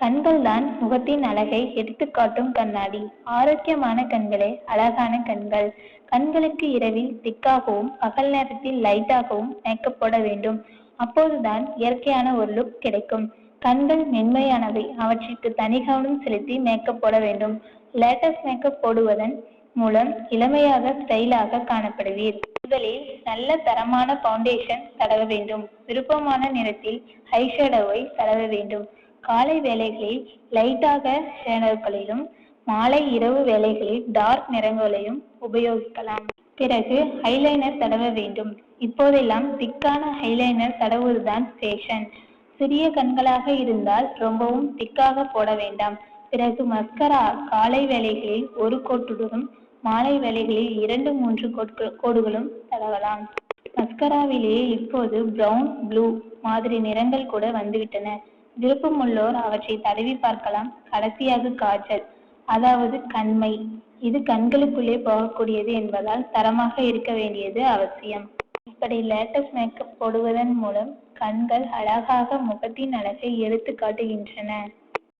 கண்கள் தான் முகத்தின் அழகை எடுத்துக்காட்டும் கண்ணாடி. ஆரோக்கியமான கண்களே அழகான கண்கள். கண்களுக்கு இரவில் திக்காகவும் பகல் நேரத்தில் லைட்டாகவும் மேக்கப் போட வேண்டும். அப்போதுதான் இயற்கையான ஒரு லுக் கிடைக்கும். கண்கள் மென்மையானவை. அவற்றிற்கு தனி கவனம் செலுத்தி மேக்கப் போட வேண்டும். லேட்டஸ்ட் மேக்கப் போடுவதன் மூலம் இளமையாக ஸ்டைலாக காணப்படுவீர். முதலில் நல்ல தரமான பவுண்டேஷன் தடவ வேண்டும். விருப்பமான நிறத்தில் ஹைஷடோவை தடவ வேண்டும். காலை வேளைகளில் லைட்டாக ஷேடோக்களிலும் மாலை இரவு வேளைகளில் டார்க் நிறங்களையும் உபயோகிக்கலாம். பிறகு ஐலைனர் தடவ வேண்டும். இப்போதெல்லாம் திக்கான ஐலைனர் தடவுவதுதான் ஃபேஷன் சிறிய கண்களாக இருந்தால் ரொம்பவும் திக்காக போட வேண்டாம். பிறகு மஸ்கரா காலை வேளைகளில் ஒரு கோட்டுடனும் மாலை வேளைகளில் இரண்டு மூன்று கோடுகளும் தடவலாம். மஸ்கராவிலேயே இப்போது பிரவுன் ப்ளூ மாதிரி நிறங்கள் கூட வந்துவிட்டன. விருப்பமுள்ளோர் அவற்றை தடவி பார்க்கலாம். கடைசியாக காஜல் அதாவது கண்மை. இது கண்களுக்குள்ளே போகக்கூடியது என்பதால் தரமாக இருக்க வேண்டியது அவசியம். இப்படி லேட்டஸ்ட் மேக்கப் போடுவதன் மூலம் கண்கள் அழகாக முகத்தின் அழகை எடுத்து காட்டுகின்றன.